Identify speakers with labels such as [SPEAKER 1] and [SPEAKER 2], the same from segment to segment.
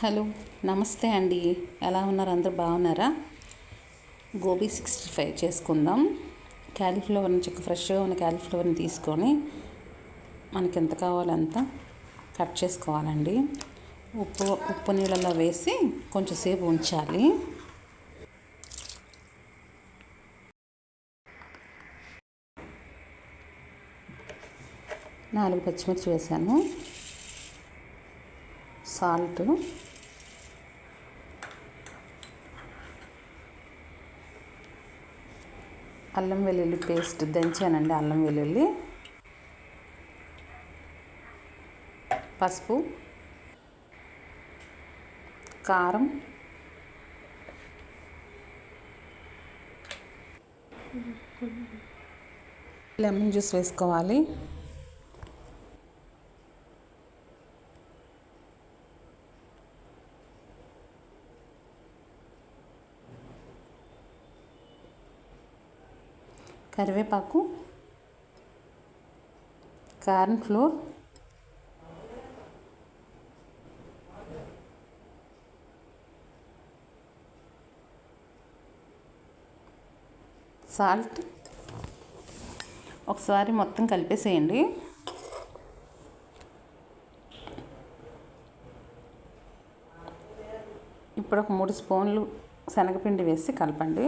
[SPEAKER 1] Hello నమస్తే అండి. ఎలా ఉన్నారు? అందరు బాగున్నారా? గోబీ సిక్స్టీ ఫైవ్ చేసుకుందాం. క్యాలీఫ్లవర్ని చక్క ఫ్రెష్గా ఉన్న క్యాలీఫ్లవర్ని తీసుకొని మనకి ఎంత కావాలో అంత కట్ చేసుకోవాలండి. ఉప్పు ఉప్పు నీళ్ళలో వేసి కొంచెం సేపు ఉంచాలి. నాలుగు పచ్చిమిర్చి వేసాను. సాల్ట్. అల్లం వెల్లుల్లి పేస్ట్ దంచానండి అల్లం వెల్లుల్లి. పసుపు. కారం. లెమన్ జ్యూస్ వేసుకోవాలి. కరివేపాకు కార్న్ ఫ్లోర్ సాల్ట్. ఒకసారి మొత్తం కలిపేసేయండి. ఇప్పుడు ఒక మూడు స్పూన్లు శనగపిండి వేసి కలపండి.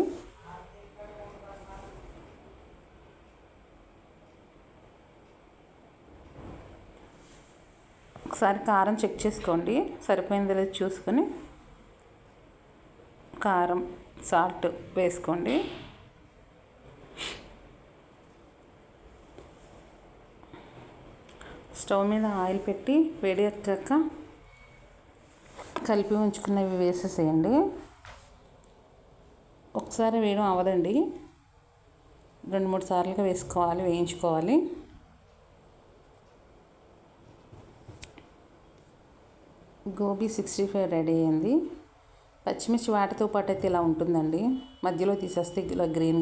[SPEAKER 1] ఒకసారి కారం చెక్ చేసుకోండి. సరిపోయింది లేదు చూసుకొని కారం సాల్ట్ వేసుకోండి. స్టవ్ మీద ఆయిల్ పెట్టి వేడి ఎక్కాక కలిపి ఉంచుకున్నవి వేసేసేయండి. ఒకసారి వేయడం అవ్వదండి. రెండు మూడు సార్లుగా వేసుకోవాలి వేయించుకోవాలి. గోబీ సిక్స్టీ ఫైవ్ రెడీ అయింది. పచ్చిమిర్చి వాటితో పాటు అయితే ఇలా ఉంటుందండి. మధ్యలో తీసేస్తే ఇలా గ్రీన్గా